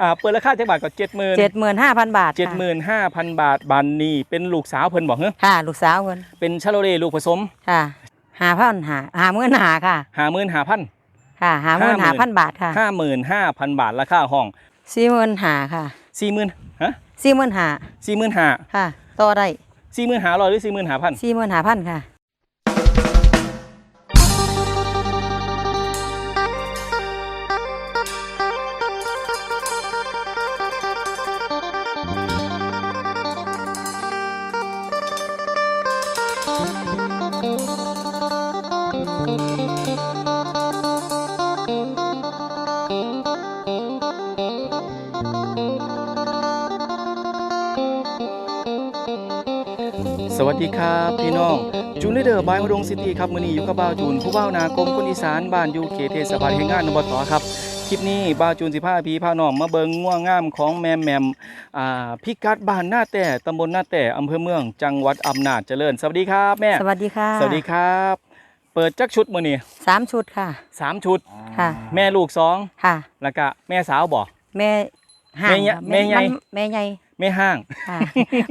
อ่าเปิดราคาจักบาทก็เจ็ดหมื่นเจ็ดหมื่นห้าพันบาทเจ็ดหมื่นห้าพันบาทบันนี้เป็นลูกสาวเพิ่นบอกเหรอค่ะ ลูกสาวเพิ่นเป็นชาโลเล่ลูกผสมค่ะหาพันหาหาหมื่นหาค่ะหาหมื่นหาพันค่ะหาหมื่นหาพันบาทค่ะห้าหมื่นห้าพันบาทราคาห้องสี่หมื่นหาค่ะสี่หมื่นฮะสี่หมื่นหาสี่หมื่นห้าค่ะต่อได้สี่หมื่นห้าร้อยหรือสี่หมื่นห้าพันสี่หมื่นหาพันค่ะ สวัสดีครับพี่น้องจูนเลเดอร์บายมดงซิตี้ครับมื้อนี้อยู่กับบ่าวจูนผู้บ่าวนากรมคนอีสานบ้านอยู่เขตเทศบาลแห่งงานนบตครับคลิปนี้บ่าวจูนสิพาพี่พาน้องมาเบิงง่วงงามของแมมแมมอ่าพิกัดบ้านหน้าแต่ตำบลหน้าแต่อำเภอเมืองจังหวัดอำนาจเจริญ สวัสดีครับแม่สวัสดีค่ะสวัสดีครับ เปิดจักชุดมื้อนี้สามชุดค่ะสามชุด ค่ะแม่ลูกสองค่ะ แล้วก็แม่สาวบ่ แม่ห่างแม่ใหญ่ ค่ะแม่ใหญ่นแม่ใหญ่แม่ห้างค่ะ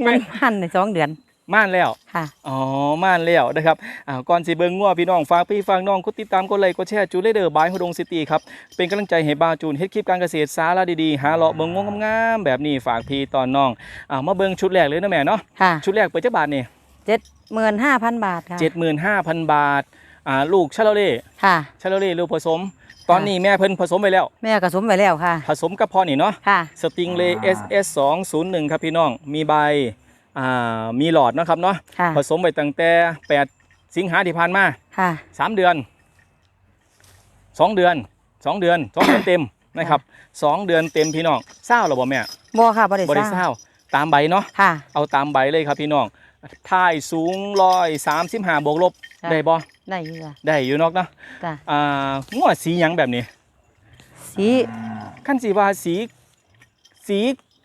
มันหันในสองเดือน ม่านแล้วค่ะ อ๋อม่านแล้วนะครับอ่าก่อนสิเบิ่งงัวพี่น้องฝากพี่ฝากน้องกดติดตามกดไลค์กดแชร์จูเลเดอร์บายฮดงซิตี้ครับเป็นกำลังใจให้บาวจูนเฮ็ดคลิปการเกษตรสาระดีๆหาเลาะเบิ่งงวงงามๆแบบนี้ฝากพี่ตอนน้องอ่ามาเบิ่งชุดแรกเลยนะแม่เนาะค่ะชุดแรกเปิดจักบาทนี่เจ็ดหมื่นห้าพันบาทค่ะ75,000บาทอ่าลูกชาโลเล่ค่ะ ชาโลเล่ลูกผสม ตอนนี้แม่เพิ่นผสมไปแล้ว แม่กระสมไปแล้วค่ะ ผสมกับพ่อนี่เนาะค่ะ สติงเล SS 201ครับพี่น้อง มีใบอ่า มีหลอดเนาะครับเนาะค่ะผสมไปตั้งแต่8สิงหาที่ผ่านมาค่ะ สามเดือนสองเดือนสองเดือนสองเดือนเต็มนะครับสองเดือนเต็มพี่น้องเศร้าหรอบ่แม่บ่ค่ะบ่ได้บ่ได้สเศร้างร้าตามใบเนาะค่ะ เอาตามใบเลยครับพี่น้องท่ายสูงร้อยสามสิบห้าบวกลบค่ะ ได้บ่ได้อยู่ค่ะได้อยู่นอกเนาะจ้ะอ่างัวสีหยังแบบนี้ สีขั้นสีว่าสี สี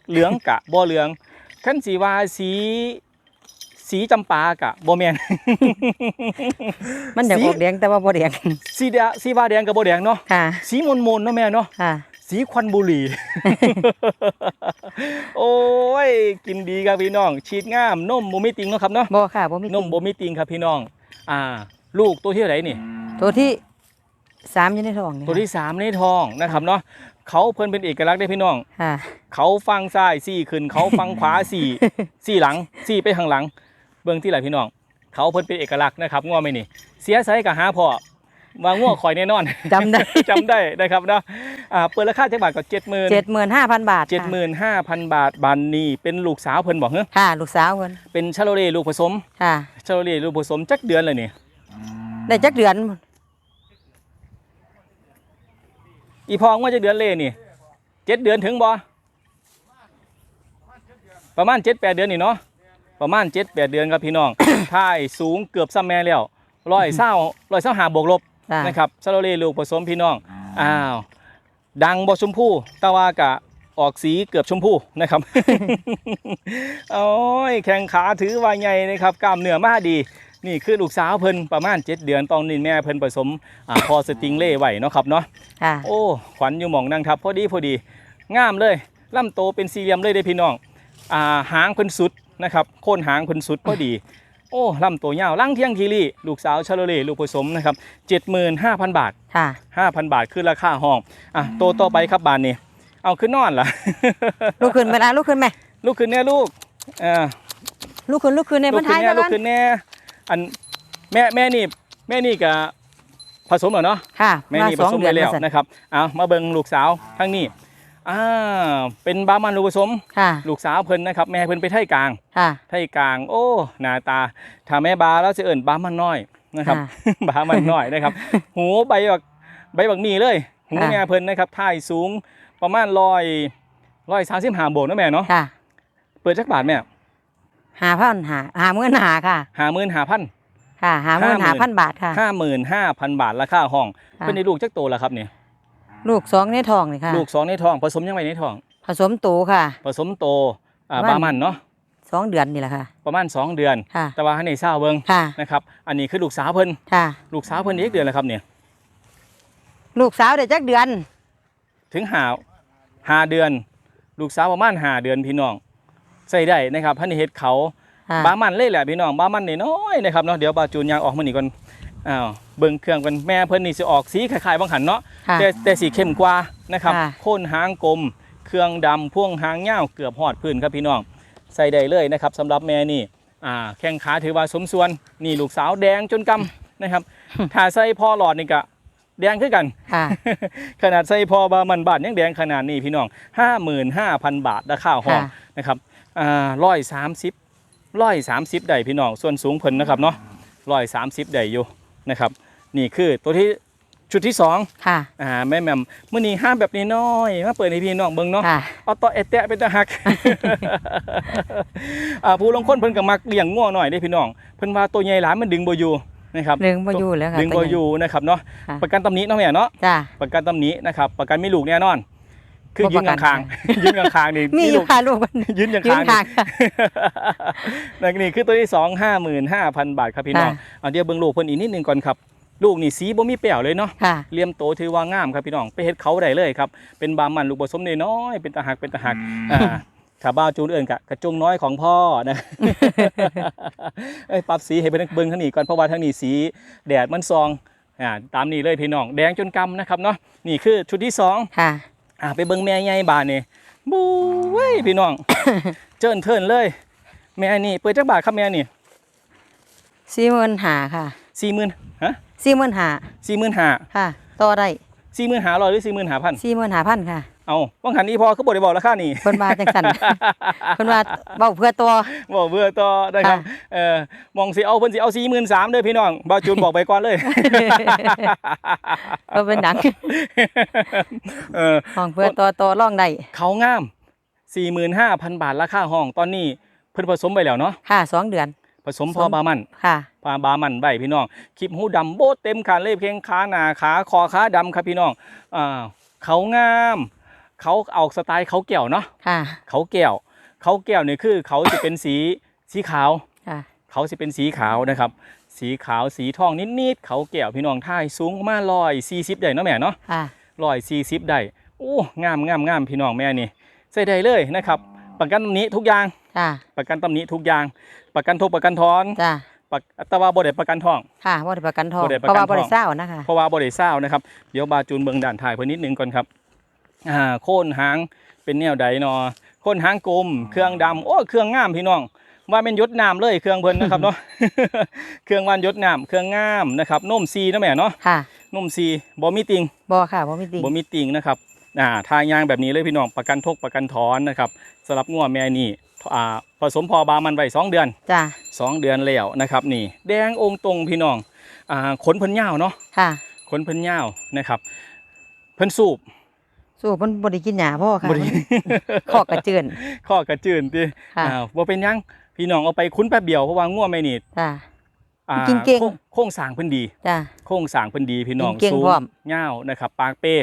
เหลืองกะบ่เหลือง ขั้นสีว่าสีสีจำปากะบ่แม่นมันอยากสี ออกแดงแต่ว่าบ่แดงสีแดงสีว่าแดงกับบ่แดงเนาะค่ะ สีมนๆเนาะแม่เนาะค่ะ สีควันบุหรี่ โอ้ยกินดีครับพี่น้อง ฉีดงามนมโมมิติงเนาะครับเนาะบ่ค่ะบ่มีนมโมมิติงครับพี่น้อง อ่า ลูกตัวที่เท่าไหนนี่ ตัวที่สามอยู่ในท้องนี่ตัวที่สามในท้องนะครับเนาะ เขาเพิ่นเป็นเอกลักษณ์ได้อพี่น้อง ค่ะ เขาฟังซ้ายสี่ขึ้น เขาฟังขวาสี่ สี่หลังสี่ไปข้างหลัง เบื้องที่ไหนพี่น้อง เขาเพิ่นเป็นเอกลักษณ์นะครับง่วไม่นี่ เสียไซกับหาพ่อว่าง่วคอยแน่นอน จำได้ จำได้นะครับเนาะอ่าเปิดราคาจักบาทก็เจ็ดหมื่นเจ็ดหมื่นห้าพันบาทเจ็ดหมื่นห้าพันบาทบันนี้เป็นลูกสาวเพิ่นบอกเฮ้ค่ะ ลูกสาวเพิ่นเป็นชาโลเล่ลูกผสมค่ะ ชาโลเล่ลูกผสมจักเดือนเลยนี่ได้จักเดือน อีพองว่าจะเดือนเล่นี่เจ็ดเดือนถึงบ่ประมาณเจ็ดแปดเดือนนี่เนาะประมาณเจ็ดแปดเดือนครับพี่น้องท่ายสูงเกือบซ้ำแม่แล้วร้อยเศร้าร้อยเศร้าหาบวกลบจ้ะนะครับชาโลเล่ลูกผสมพี่น้องอ้าวดังบ่ชมพู่แตะวากะออกสีเกือบชมพู่นะครับโอ้ยแข้งขาถือว่าใหญ่นะครับกล้ามเนื้อมาดี นี่คือลูกสาวเพิ่นประมาณ 7 เดือนตอนนี้แม่เพิ่นผสมอ่าพอสติงเล่ไว้เนาะครับเนาะค่ะ โอ้ขวัญอยู่หมองนั่งทับพอดีพอดีงามเลยลำโตเป็นสี่เหลี่ยมเลยเด้อพี่น้องอ่าหางเพิ่นสุดนะครับโคนหางเพิ่นสุดพอดี โอ้ลำตัวยาวลังเที่ยงทีรีลูกสาวชาโลเล่ลูกผสมนะครับ75,000 บาท ค่ะ 5,000 บาทคือราคาห้องอะโตต่อไปครับบานนี้ เอาขึ้นนอนล่ะ ลูกขึ้นไปนะลูกขึ้นไหมลูกขึ้นแน่ลูกอ่าลูกขึ้นลูกขึ้นในลูมักนขึ้ท้านยแน่กันลูกขึ้นแน่ อันแม่แม่นี่แม่นี่กับผสมเหรอเนาะค่ะแม่มานี่ผสองสมเดืไปอนแล้วมาสั่นนะครับเอามาเบิ่งลูกสาวทั้งนี้อ่าเป็นบามันลูกผสมค่ะลูกสาวเพิ่นนะครับ แม่เพิ่นไปไทยกลางค่ะไทยกลาง โอ้หน้าตาถ้าแม่บาแล้วจะเอิ่นบามันน้อยนะครับค่ะบามันน้อยนะครับ หูใบบักใบบักหมีเลยหูค่ะแม่เพิ่นนะครับท่ายสูงประมาณร้อยร้อยสามสิบห้าโบกนะแม่เนาะค่ะเปิดจักบาทแม่ หาพันหาหาเมื่นหาค่ะหาหมื่นหาพันค่ะหาเมื่นหาพันบาทค่ะห้าหมื่นห้าพันบาทราคาห้องค่ะเพิ่นได้ลูกจักโตแล้วครับเนี่ยลูกสองในท้องนี่ค่ะ ลูกสองในท้อง ผสมยังไงในท้อง ผสมตูค่ะ ผสมโตอ่าประมาณบามันเนาะสองเดือนนี่แหละค่ะ ประมาณ2เดือนค่ะแต่ว่าให้ในเศร้าเบิงค่ะนะครับ อันนี้คือลูกสาวเพิ่นค่ะลูกสาวเพิ่นอีกเดือนแล้วครับเนี่ยลูกสาวได้จักเดือน ถึงหาหาเดือน ลูกสาวประมาณ5เดือนพี่น้อง ใส่ได้นะครับพันธุ์เฮ็ดเขาค่ะบ้ามันเลยแหละพี่น้องบ้ามันน้อยๆนะครับเนาะเดี๋ยวบาจูนยางออกมานี่ก่อนอ้าวเบิ่งเครื่องกันแม่เพิ่นนี่สิออกสีคล้ายๆบางหันเนาะค่ะแต่แต่สีเข้มกว่านะครับค่ะโคนหางกลม เครื่องดำพ่วงหางยาวเกือบหอดพื้นครับพี่น้องใส่ได้เลยนะครับสำหรับแม่นี่อ่าแข้งขาถือว่าสมส่วนนี่ลูกสาวแดงจนกำนะครับถ้าใส่พอหลอดนี่ก็แดงขึ้นกันค่ะขนาดใส่พอบามันบาทยังแดงขนาดนี้พี่น้อง55,000บาทราคาห้องค่ะนะครับอ่า ร้อยสามสิบร้อยสามสิบได้พี่น้องส่วนสูงเพิ่นนะครับเนาะร้อยสามสิบได้อยู่นะครับนี่คือตัวที่ชุดที่สองค่ะอ่าแม่แหม่มมื้อนี้ห้ามแบบนี้น้อยมาเปิดให้พี่น้องเบิ่งเนาะค่ะเอาต่อเอดแตะเป็นตาหักอ่าผู้ลงคนเพิ่นก็มักเลี้ยงง่วหน่อยเด้พี่น้องเพิ่นว่าตัวใหญ่หลายมันดึงบ่อยู่นะครับดึงบ่อยู่แล้วค่ะดึงบ่อยู่นะครับเนาะค่ะประกันตำหนิเนาะแม่เนาะจ้าประกันตำหนินะครับประกันไม่ลูกแน่นอน คือบ่ยืปนระกันข้างๆยืนข้างๆนี่มีมีอลูยู่กค่ะลูกมันยืนอย่างยืนข้างค่ะนี่นี่คือตัวที่สองห้าหมื่นห้าพันบาทครับพี่น้องค่ะเอาเดี๋ยวเบิ่งลูกเพิ่นอีกนิดนึงก่อนครับลูกนี่สีบ่มีเปรี้ยวเลยเนาะค่ะเลี่ยมโตถือว่างามครับพี่น้อง ไปเฮ็ดเขาได้เลยครับ เป็นบามันลูกผสมน้อยๆเป็นตาหักเป็นตาหักอ่าถ้าบ้าวจูนเอื่นกะกระจุงน้อยของพ่อนะเอ้ยปรับสีให้เป็นเบิ่งทางนี้ก่อนเพราะว่าทางนี้สีแดดมันซองอ่าตามนี้เลยพี่น้องแดงจนกำนะครับเนาะนี่คือชุดที่สองค่ะ อ่าไปเบิ่งแม่ใหญ่บานนี่บู้เว้ยพี่น้อง เจินเทินเลย แม่นี่เปิดจักบาทครับแม่นี่สี่หมื่นหาค่ะสี่หมื่นฮะสี่หมื่นหาสี่หมื่นห้าค่ะต่อได้สี่หมื่นห้าร้อยหรือสี่หมื่นห้าพันสี่หมื่นหาพันค่ะ เอาว่างหันนี้พอเขาบอกได้บอกราคานี่ เพิ่นว่าจังซั่น เพิ่นว่าเว้าเพื่อตัว บอกเบื่อต่อนะครับค่ะเออมองสิเอาเพิ่นสิเอาสี่หมื่นสามเด้อพี่น้องบาวจูนบอกไปก่อนเลยเพิ่นเป็นหยังเออห้องเพื่อตัวตัวร่องได้เขางามสี่หมื่นห้าพันบาทราคาห้องตอนนี้เพิ่นผสมไปแล้วเนาะค่ะสองเดือน ผสมพอบามันค่ะปลาบามันใบพี่น้องคลิปหูดำโบดเต็มขาเลยเพียงขาหนาขาคอขาดำครับพี่น้องอ่าเขางาม เขาเอาสไตล์เขาแก้วเนาะค่ะเขาแก้วเขาแก้วเนี่ยคือเขาจะเป็นสีสีขาวค่ะเขาจะเป็นสีขาวนะครับ สีขาวสีทองนิดๆเขาแก้วพี่น้องท่ายสูงประมาณร้อยสี่สิบได้เนาะแม่เนาะค่ะร้อยสี่สิบได้โอ้งามงามงามพี่น้องแม่นี่ใส่ได้เลยนะครับ ประกันตำหนี้ทุกอย่างจ้าประกันตำหนี้ทุกอย่าง ประกันทุกประกันทอนจ้าประแต่ว่าบ่ได้ประกันทองค่ะบ่ได้ประกันทองบ่ได้ประเพราะกันว่าบ่ได้ทองเศร้านะคะเพราะว่าบริเศร้านะครับเดี๋ยวบาจูนเบิงด่านถ่ายเพิ่นนิดนึงก่อนครับ อ่าโค่นหางเป็นแนวใดนอโค่นหางกลมเครื่องดำโอ้เครื่องงามพี่น้องว่าเป็นยศน้ำเลยเครื่องเพิ่นนะครับเนาะเครื่องวานยศน้ำเครื่องงามนะครับนมซีนะแม่เนาะค่ะนมซีบ่มีติงบ่ค่ะบ่มีติงบ่มีติงนะครับอ่าทายางแบบนี้เลยพี่น้องประกันทกประกันถอนนะครับสำหรับงัวแม่นี่อ่าผสมพอบามันไว้สองเดือนจ้าสองเดือนแล้วนะครับ นี่ แดงองค์ตรงพี่น้องอ่าขนเพิ่นยาวเนาะค่ะขนเพิ่นยาวนะครับ เพิ่นสูบ สู้เพิ่นบ่ได้กินหญ้าพ่อค่ะบ่ได้คอกกระเจือนข้อกระจืนติค่ะอ่าบ่เป็นหยังพี่น้องเอาไปคุ้นแป๊บเดียวเพราะว่างัวแม่นี่จ้า อ่ากินเก่ง โคโค้งสร้างเพิ่นดี จ้า โค้งสร้างเพิ่นดีพี่น้องกินเก่งสูงพร้อมยาวนะครับ ปากเป้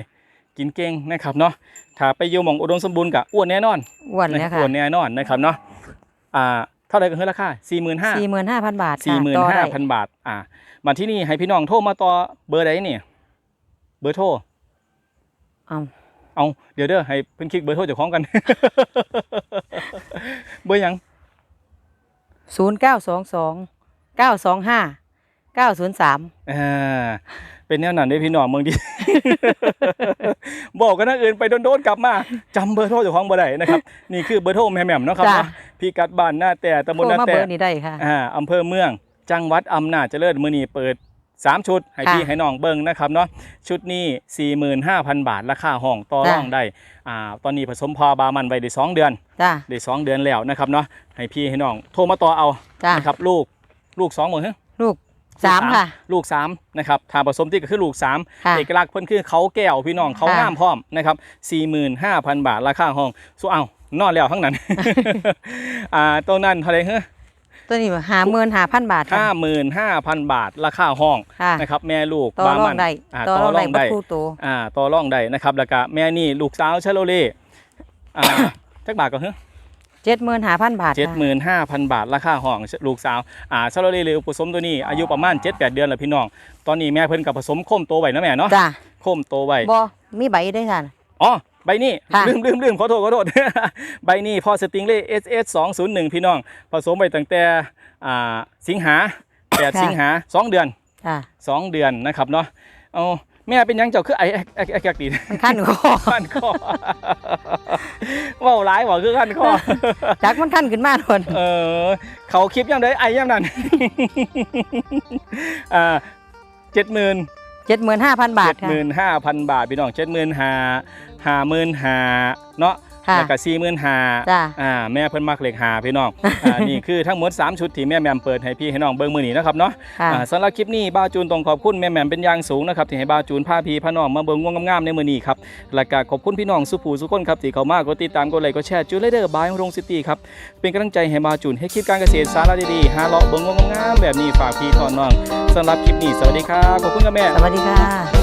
กินเก่งนะครับเนาะถ้าไปอยู่หม่องอุดมสมบูรณ์ก็อ้วนแน่นอนอ้วนเลยค่ะอ้วนแน่นอนนะครับเนาะอ่าเท่าไหร่กันเฮ้ยราคา45,000 45,000บาทค่ะต่อได้45,000 บาทอ่ามาที่นี่ให้พี่น้องโทรมาต่อเบอร์ใดนี่ เบอร์โทร เอา เอาเดี๋ยวเด้อให้เพิ่นคลิกเบอร์โทรเจ้าของกัน เบอร์หยัง0922 925 903อ่าเป็นแนวนั้นเด้อพี่น้องเมืองดี บอกกันนะอื่นไปโดนๆกลับมาจำเบอร์โทรเจ้าของบ่ได้นะครับ นี่คือเบอร์โทรแม่แหม่มเนาะครับจ้ะเนาะพี่กัดบ้านหน้าแต่ตำบโทลรหน้ามาแต่เบอร์นี้ได้ค่ะ อ่าอำเภอเมือง จังหวัดอำนาจเจริญมื้อนี้เปิด 3ชุดให้ค่ะพี่ให้น้องเบิ่งนะครับเนาะชุดนี้45,000บาทราคาห้องต่อจ้ะรองได้อ่าตอนนี้ผสมพอบามันไว้ได้สองเดือนจ้าได้สองเดือนแล้วนะครับเนาะให้พี่ให้น้องโทรมาต่อเอาจ้านะครับลูกลูกสองหมดฮะลูกสามค่ะลูกสามนะครับถ้าผสมที่ก็คือลูกสามค่ะเอกลักษณ์เพิ่นคือเขาแก้วพี่น้องเขาค่ะงามพร้อมนะครับ45,000บาทราคาห้องสู้เอานอนแล้วทั้งนั้นอ่าตัวนั้นเท่าไหร่ฮะ ตัวนี้หาหมื่นหาพันบาทค่ะ55,000บาทราคาห้องค่ะนะครับแม่ลูกต่อรองได้อ่าต่อต่อรองรได้องบัได้ตรคู่โตวอ่าต่อรองได้นะครับแล้วก็แม่นี่ลูกสาวชาโลเล่อ่าจักบาทก็ฮะเจ็ดหมื่นหาพันบาทเจ็ดค่ะหมื่นห้าพันบาทราคาห้องลูกสาวอ่าชาโลเล่หรือผสมตัวนี้อายุประมาณเจ็ดแปดเดือนแล้วพี่น้อง ตอนนี้แม่เพิ่นกับผสมโคมโตไว้นะแม่เนาะจ้าโคมโตไว้บ่มีใบได้ค่ะอ๋อ ใบนี้ค่ะ ลืมลืมลืมขอโทษขอโทษ ใบนี้พอสติงเล่ SS 201พี่น้องผสมไปตั้งแต่อ่าสิงหาแปดค่ะสิงหาสองเดือนค่ะ สองเดือนนะครับเนาะเอาแม่เป็นหยังเจ้าคือไอแอกแอกแอกแอกดี มันขั้นคอขั้นคอเว้าร้ายบ่คือขั้นคอจักมันขั้นขึ้นมาทนเออ เขาคลิปยังได้ไอยังนั่น อ่าเจ็ดหมื่นเจ็ดหมื่นห้าพันบาทเจ็ดค่ะ หมื่นห้าพันบาทพี่น้องเจ็ดหมื่นห้า ห้าหมื่นห้าเนาะค่ะแล้วก็สี่หมื่นห้าจ้าอ่าแม่เพิ่นมักเหล็กหาพี่น้องอ่านี่คือทั้งหมดสามชุดที่แม่แหม่มเปิดให้พี่ให้น้องเบิ่งมื้อนี้นะครับเนาะ ค่ะ อ่าสำหรับคลิปนี้บ้าวจูนต้องขอบคุณแม่แหม่มเป็นอย่างสูงนะครับที่ให้บ้าวจูนพาพี่พาน้องมาเบิ่งง่วงงามๆในมื้อนี้ครับและก็ขอบคุณพี่น้องสุภูสุคนครับที่เข้ามากดติดตามกดไลค์กดแชร์จูนเลเดอร์บายโรงซิตี้ครับเป็นกำลังใจให้บ้าวจูนให้คลิปการเกษตรสาระดีๆหาเลาะเบิ่งง่วงงามๆแบบนี้ฝากพี่ตอนน้องสำหรับคลิปนี้สวัสดีครับขอบคุณครับแม่ สวัสดีค่ะ